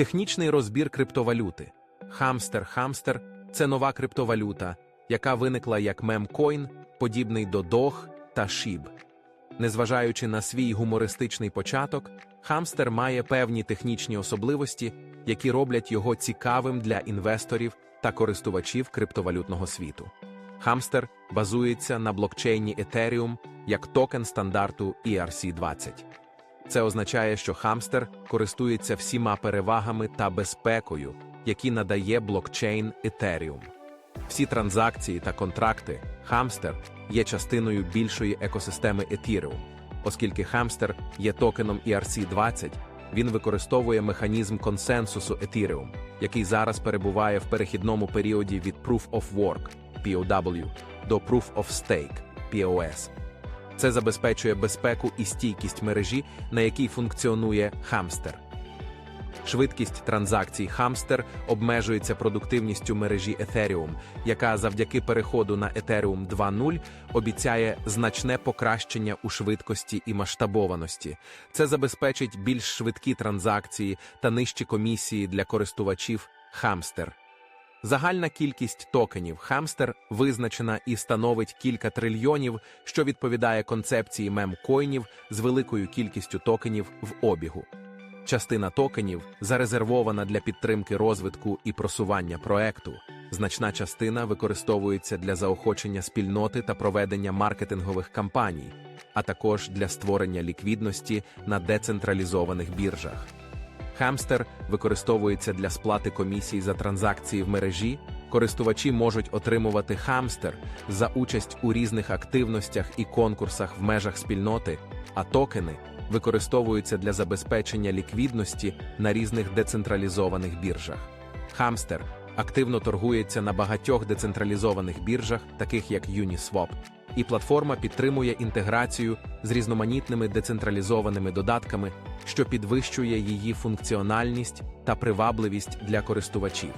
Технічний розбір криптовалюти. Хамстер Хамстер це нова криптовалюта, яка виникла як мемкоін, подібний до Дог та Шіб. Незважаючи на свій гумористичний початок, хамстер має певні технічні особливості, які роблять його цікавим для інвесторів та користувачів криптовалютного світу. Хамстер базується на блокчейні Ethereum як токен стандарту E ERC-20. Це означає, що хамстер користується всіма перевагами та безпекою, які надає блокчейн Ethereum. Всі транзакції та контракти Хамстер є частиною більшої екосистеми Ethereum. Оскільки Хамстер є токеном E ERC-20, він використовує механізм консенсусу Ethereum, який зараз перебуває в перехідному періоді від Proof of Work POW до Proof of Stake POS. Це забезпечує безпеку і стійкість мережі, на якій функціонує Хамстер. Швидкість транзакцій Хамстер обмежується продуктивністю мережі Ethereum, яка завдяки переходу на Ethereum 2.0 обіцяє значне покращення у швидкості і масштабованості. Це забезпечить більш швидкі транзакції та нижчі комісії для користувачів Хамстер. Загальна кількість токенів Хамстер визначена і становить кілька трильйонів, що відповідає концепції мемкоїнів з великою кількістю токенів в обігу. Частина токенів зарезервована для підтримки розвитку і просування проекту. Значна частина використовується для заохочення спільноти та проведення маркетингових кампаній, а також для створення ліквідності на децентралізованих біржах. Хамстер використовується для сплати комісій за транзакції в мережі. Користувачі можуть отримувати хамстер за участь у різних активностях і конкурсах в межах спільноти, а токени використовуються для забезпечення ліквідності на різних децентралізованих біржах. Хамстер активно торгується на багатьох децентралізованих біржах, таких як Uniswap, і платформа підтримує інтеграцію з різноманітними децентралізованими додатками, що підвищує її функціональність та привабливість для користувачів.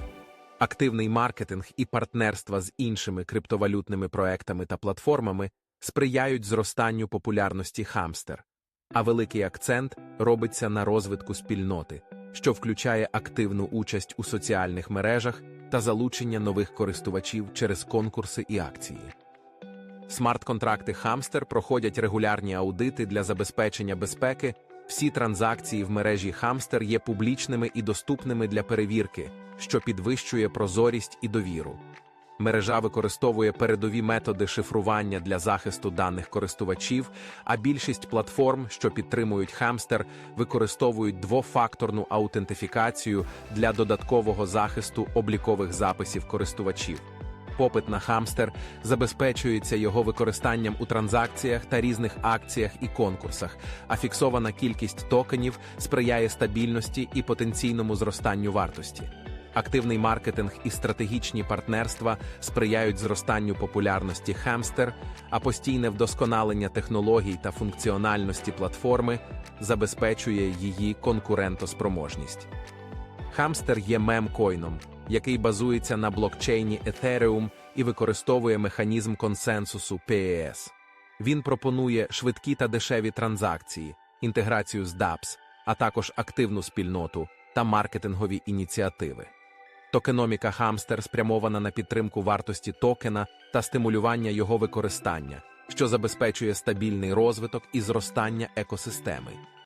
Активний маркетинг і партнерства з іншими криптовалютними проектами та платформами сприяють зростанню популярності Хамстер, а великий акцент робиться на розвитку спільноти, що включає активну участь у соціальних мережах та залучення нових користувачів через конкурси і акції. Смарт-контракти Хамстер проходять регулярні аудити для забезпечення безпеки. Всі транзакції в мережі Хамстер є публічними і доступними для перевірки, що підвищує прозорість і довіру. Мережа використовує передові методи шифрування для захисту даних користувачів, а більшість платформ, що підтримують Хамстер, використовують двофакторну аутентифікацію для додаткового захисту облікових записів користувачів. Попит на хамстер забезпечується його використанням у транзакціях та різних акціях і конкурсах, а фіксована кількість токенів сприяє стабільності і потенційному зростанню вартості. Активний маркетинг і стратегічні партнерства сприяють зростанню популярності хамстер, а постійне вдосконалення технологій та функціональності платформи забезпечує її конкурентоспроможність. Хамстер є мемкоїном, який базується на блокчейні Ethereum і використовує механізм консенсусу PES. Він пропонує швидкі та дешеві транзакції, інтеграцію з DApps, а також активну спільноту та маркетингові ініціативи. Токеноміка Хамстер спрямована на підтримку вартості токена та стимулювання його використання, що забезпечує стабільний розвиток і зростання екосистеми.